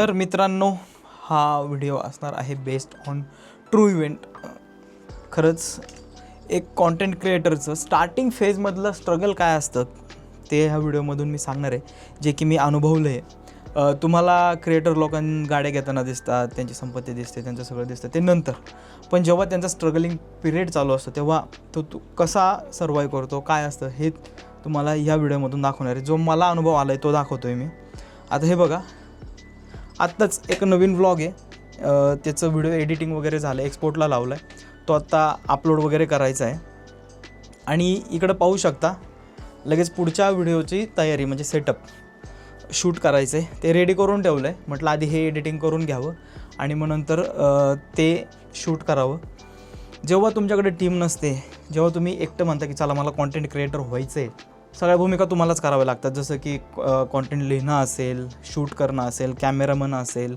तर मित्रांनो हा व्हिडिओ असणार आहे बेस्ड ऑन ट्रू इव्हेंट खरंच एक कॉन्टेंट क्रिएटरचं स्टार्टिंग फेजमधलं स्ट्रगल काय असतं ते ह्या व्हिडिओमधून मी सांगणार आहे जे की मी अनुभवलं आहे तुम्हाला क्रिएटर लोकां गाड्या घेताना दिसतात त्यांची संपत्ती दिसते त्यांचं सगळं दिसतं ते नंतर. पण जेव्हा त्यांचा स्ट्रगलिंग पिरियड चालू असतो तेव्हा तो तू कसा सर्वाईव्ह करतो काय असतं हे तुम्हाला ह्या व्हिडिओमधून दाखवणार आहे. जो मला अनुभव आला आहे तो दाखवतो आहे मी. आता हे बघा आत्ताच एक नवीन व्लॉग आहे. त्याचं व्हिडिओ एडिटिंग वगैरे झालं एक्सपोर्टला लावला आहे तो आत्ता अपलोड वगैरे करायचा आहे. आणि इकडं पाहू शकता लगेच पुढच्या व्हिडिओची तयारी म्हणजे सेटअप शूट करायचं आहे. ते रेडी करून ठेवलं आहे म्हटलं आधी हे एडिटिंग करून घ्यावं. आणि मग नंतर ते शूट करावं. जेव्हा तुमच्याकडे टीम नसते जेव्हा तुम्ही एकटं म्हणता की चला मला कॉन्टेंट क्रिएटर व्हायचं आहे सगळ्या भूमिका तुम्हालाच कराव्या लागतात. जसं की कॉन्टेंट लिहिणं असेल शूट करणं असेल कॅमेरामन असेल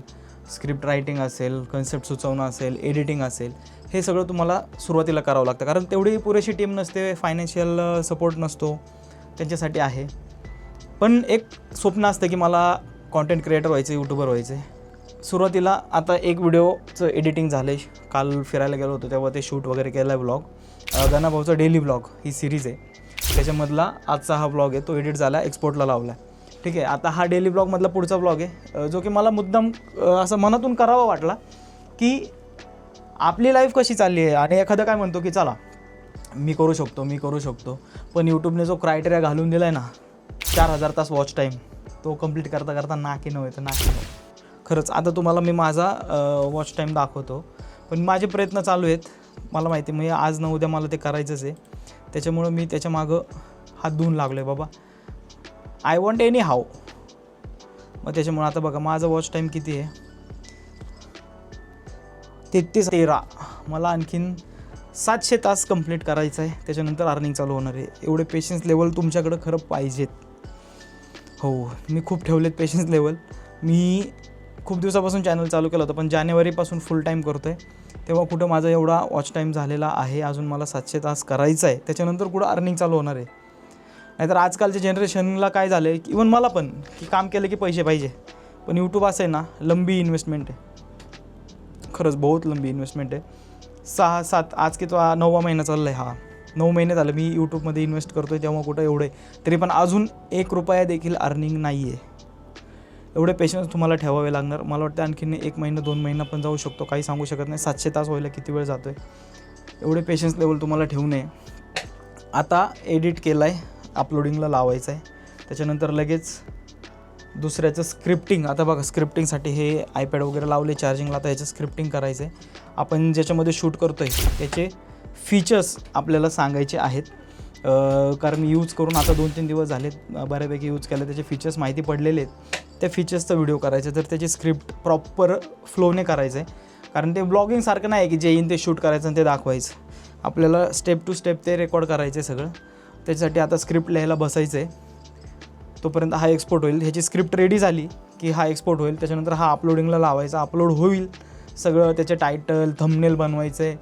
स्क्रिप्ट रायटिंग असेल कन्सेप्ट सुचवणं असेल एडिटिंग असेल हे सगळं तुम्हाला सुरुवातीला करावं लागतं. कारण तेवढी पुरेशी टीम नसते फायनान्शियल सपोर्ट नसतो त्यांच्यासाठी आहे. पण एक स्वप्न असतं की मला कॉन्टेंट क्रिएटर व्हायचं यूट्यूबर व्हायचे सुरुवातीला आता एक व्हिडिओचं एडिटिंग झाले काल फिरायला गेलो होतो तेव्हा ते शूट वगैरे केलं आहे ब्लॉग गणाभाऊचा डेली ब्लॉग ही सिरीज आहे. त्याच्यामधला आजचा हा ब्लॉग आहे तो एडिट झाला एक्सपोर्टला लावला ठीक आहे आता हा डेली ब्लॉगमधला पुढचा ब्लॉग आहे जो की मला मुद्दाम असं मनातून करावा वाटला की आपली लाईफ कशी चालली आहे? आणि एखादं काय म्हणतो की चला मी करू शकतो मी करू शकतो. पण यूट्यूबने जो क्रायटेरिया घालून दिला आहे ना चार हजार तास वॉच टाईम तो कंप्लीट करता करता नाकी नव्हे तर नाकी नव्हे. खरंच आता तुम्हाला मी माझा वॉच टाईम दाखवतो. पण माझे प्रयत्न चालू आहेत. मला माहिती आहे, म्हणजे आज न उद्या मला ते करायचंच आहे. त्याच्यामुळं मी त्याच्या मागं हात धुवून लागलो आहे बाबा. आय वॉन्ट एनी हाव मग त्याच्यामुळं आता बघा माझं वॉच टाईम किती आहे? तेहतीस तेरा. मला आणखीन सातशे तास कंप्लीट करायचं आहे. त्याच्यानंतर अर्निंग चालू होणार आहे. एवढे पेशन्स लेवल तुमच्याकडं खरं पाहिजेत. हो मी खूप ठेवलेत पेशन्स लेवल मी खूप दिवसापासून चॅनल चालू केलं होतं पण जानेवारीपासून फुल टाईम करतो आहे तेव्हा कुठं माझा एवढा वॉच टाईम झालेला आहे अजून मला सातशे तास करायचं आहे. त्याच्यानंतर कुठं अर्निंग चालू होणार आहे. नाहीतर आजकालच्या जनरेशनला काय झालं आहे इवन मला पण की काम केलं की पैसे पाहिजे. पण यूट्यूब असं आहे ना लंबी इन्व्हेस्टमेंट आहे. खरंच बहुत लंबी इन्व्हेस्टमेंट आहे. सहा सात आज की तो नववा महिना चालला आहे हा. नऊ महिने झालं मी यूट्यूबमध्ये इन्व्हेस्ट करतो आहे तेव्हा कुठं एवढं आहे. तरी पण अजून एक रुपया देखील अर्निंग नाही आहे एवढे पेशन्स तुम्हाला ठेवावे लागणार. मला वाटतं आणखीन एक महिना दोन महिना पण जाऊ शकतो. काही सांगू शकत नाही. सातशे तास व्हायला किती वेळ जातो आहे एवढे पेशन्स लेवल तुम्हाला ठेवू नये. आता एडिट केला आहे अपलोडिंगला लावायचं आहे त्याच्यानंतर लगेच दुसऱ्याचं स्क्रिप्टिंग आता बघा स्क्रिप्टिंगसाठी हे आयपॅड वगैरे लावले चार्जिंगला आता ह्याचं स्क्रिप्टिंग करायचं आहे आपण ज्याच्यामध्ये शूट करतो आहे त्याचे फीचर्स आपल्याला सांगायचे आहेत. कारण यूज करून आता दोन तीन दिवस झालेत. बऱ्यापैकी यूज केलं. त्याचे फीचर्स माहिती पडलेले आहेत. त्या फीचर्सचा व्हिडिओ करायचा तर त्याची स्क्रिप्ट प्रॉपर फ्लोने करायचं आहे. कारण ते ब्लॉगिंगसारखं नाही आहे की जे येईन ते शूट करायचं आणि ते दाखवायचं. आपल्याला स्टेप टू स्टेप ते रेकॉर्ड करायचं आहे सगळं. त्याच्यासाठी आता स्क्रिप्ट लिहायला बसायचं आहे. तोपर्यंत हा एक्सपोर्ट होईल. ह्याची स्क्रिप्ट रेडी झाली की हा एक्सपोर्ट होईल. त्याच्यानंतर हा अपलोडिंगला लावायचा. अपलोड होईल. सगळं त्याचे टायटल थंबनेल बनवायचे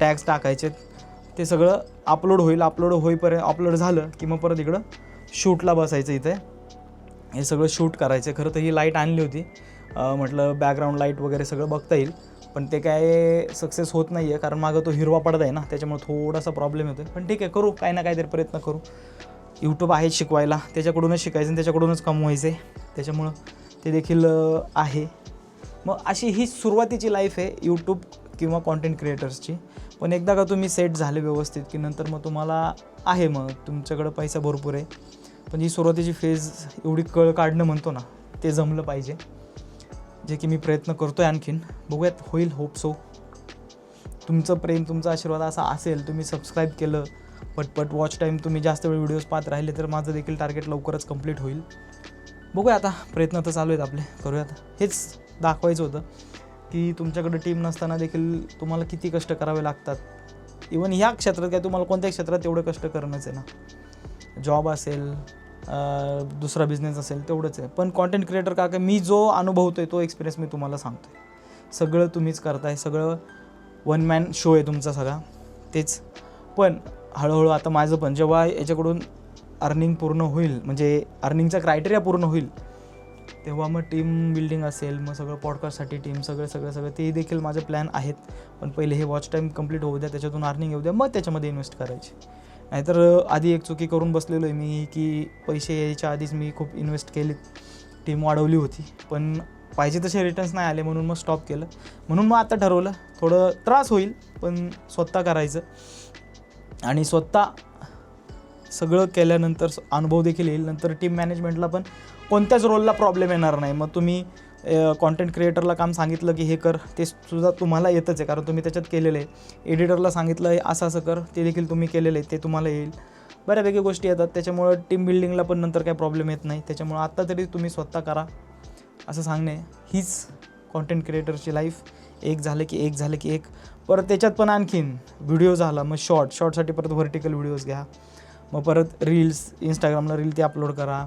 टॅग्स टाकायचे. ते सगळं अपलोड होईल. अपलोड होईपर्यंत अपलोड झालं की मग परत इकडं शूटला बसायचं इथे. हे सगळं शूट करायचं. खरं तर ही लाइट आणली होती. म्हटलं बॅकग्राऊंड लाइट वगैरे सगळं बघता येईल. पण ते काय सक्सेस होत नाही आहे कारण मागं तो हिरवा पडदा आहे ना त्याच्यामुळे थोडासा प्रॉब्लेम येतो पण ठीक आहे करू. काही ना काहीतरी प्रयत्न करू. यूट्यूब आहे शिकवायला. त्याच्याकडूनच शिकायचं आणि त्याच्याकडूनच कमवायचं आहे त्याच्यामुळं ते देखील आहे. मग अशी ही सुरुवातीची लाईफ आहे यूट्यूब किंवा कॉन्टेंट क्रिएटर्सची पण एकदा का तुम्ही सेट झाले व्यवस्थित की नंतर मग तुम्हाला आहे मग. तुमच्याकडं पैसा भरपूर आहे. पण ही सुरुवातीची फेज एवढी कळ काढणं म्हणतो ना ते जमलं पाहिजे. जे की मी प्रयत्न करतो आहे आणखीन. बघूयात होईल होप सो तुमचं प्रेम तुमचा आशीर्वाद असा असेल तुम्ही सबस्क्राईब केलं पटपट वॉच टाईम तुम्ही जास्त वेळ व्हिडिओज पाहत राहिले तर माझं देखील टार्गेट लवकरच कंप्लीट होईल. बघूया आता प्रयत्न तर चालू आहेत आपले. करूयात. हेच दाखवायचं होतं की तुमच्याकडे टीम नसताना देखील तुम्हाला किती कष्ट करावे लागतात. इवन ह्या क्षेत्रात काय तुम्हाला कोणत्या क्षेत्रात एवढं कष्ट करणंच आहे ना. जॉब असेल दुसरा बिझनेस असेल तेवढंच आहे. पण कॉन्टेंट क्रिएटर का काय मी जो अनुभवतो आहे तो एक्सपिरियन्स मी तुम्हाला सांगतो आहे सगळं तुम्हीच करताय सगळं वन मॅन शो आहे तुमचा सगळा. तेच. पण हळूहळू आता माझं पण जेव्हा याच्याकडून अर्निंग पूर्ण होईल म्हणजे अर्निंगचा क्रायटेरिया पूर्ण होईल तेव्हा मग टीम बिल्डिंग असेल मग सगळं पॉडकास्टसाठी टीम सगळं सगळं सगळं ते देखील माझे प्लॅन आहेत. पण पहिले हे वॉच टाईम कंप्लीट होऊ द्या त्याच्यातून अर्निंग येऊ द्या मग त्याच्यामध्ये इन्व्हेस्ट करायची. नाहीतर आधी एक चुकी करून बसलेलो आहे मी की पैसे यायच्या आधीच मी खूप इन्व्हेस्ट केलीत. टीम वाढवली होती. पण पाहिजे तसे रिटर्न्स नाही आले म्हणून मग स्टॉप केलं. म्हणून मग आता ठरवलं. थोडं त्रास होईल पण स्वतः करायचं. आणि स्वतः सगळं केल्यानंतर स- अनुभव देखील येईल. नंतर टीम मॅनेजमेंटला पण कोणत्याच रोलला प्रॉब्लेम येणार नाही. मग तुम्ही कॉन्टेंट क्रिएटरला काम सांगितलं की हे कर ते सुद्धा तुम्हाला येतच आहे कारण तुम्ही त्याच्यात केलेलं आहे. एडिटरला सांगितलं आहे असं असं कर ते देखील तुम्ही केलेलं आहे ते तुम्हाला येईल. बऱ्यापैकी गोष्टी येतात त्याच्यामुळं टीम बिल्डिंगला पण नंतर काही प्रॉब्लेम येत नाही. त्याच्यामुळं आत्ता तरी तुम्ही स्वतः करा असं सांगणे हीच कॉन्टेंट क्रिएटरची लाईफ एक झालं की एक झालं की एक. परत त्याच्यात पण आणखीन व्हिडिओ झाला मग शॉर्ट शॉर्टसाठी परत व्हर्टिकल व्हिडिओज घ्या. मग परत रील्स इंस्टाग्रामला रील ते अपलोड करा.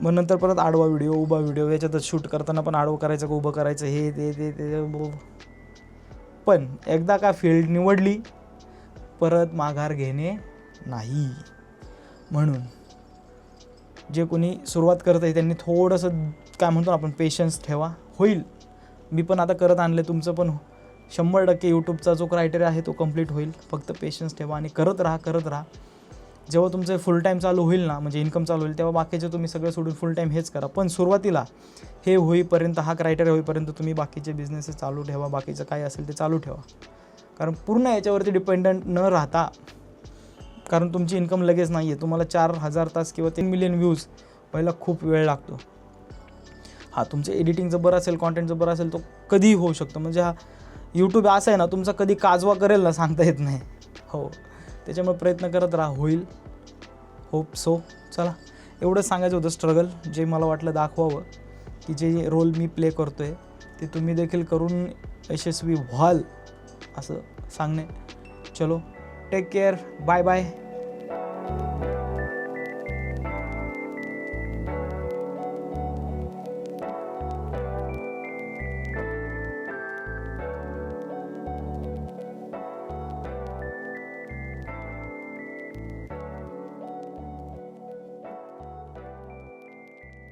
मग नंतर परत आडवा व्हिडिओ उभा व्हिडिओ याच्यातच शूट करताना पण आडवं करायचं का उभं करायचं हे ते ते ते ब- पण एकदा का फील्ड निवडली परत माघार घेणे नाही. म्हणून जे कोणी सुरुवात करत आहे त्यांनी थोडंसं काय म्हणतो आपण पेशन्स ठेवा. होईल. मी पण आता करत आणले तुमचं पण शंभर टक्के यूट्यूबचा जो क्रायटेरिया आहे तो कंप्लीट होईल. फक्त पेशन्स ठेवा आणि करत राहा करत राहा. जेव्हा तुमचं फुल टाईम चालू होईल ना म्हणजे इन्कम चालू होईल तेव्हा बाकीचे तुम्ही सगळं सोडून फुल टाईम हेच करा. पण सुरुवातीला हे होईपर्यंत हा क्रायटेरिया होईपर्यंत तुम्ही बाकीचे बिझनेसेस चालू ठेवा बाकीचं काय असेल ते चालू ठेवा. कारण पूर्ण याच्यावरती डिपेंडंट न राहता कारण तुमची इन्कम लगेच नाही आहे तुम्हाला चार हजार तास किंवा तीन मिलियन व्ह्यूज व्हायला खूप वेळ लागतो. हा तुमचं एडिटिंगचं बरं असेल कॉन्टेंटचं बरं असेल तो कधीही होऊ शकतो. म्हणजे हा यूट्यूब असं आहे ना तुमचा कधी काजवा करेल ना सांगता येत नाही. हो. त्याच्यामुळे प्रयत्न करत राहा होईल. होप सो चला. एवढं सांगायचं होतं स्ट्रगल जे मला वाटलं दाखवावं की जे रोल मी प्ले करतो आहे ते तुम्ही देखील करून यशस्वी व्हाल असं सांगणे. चलो. Take care bye bye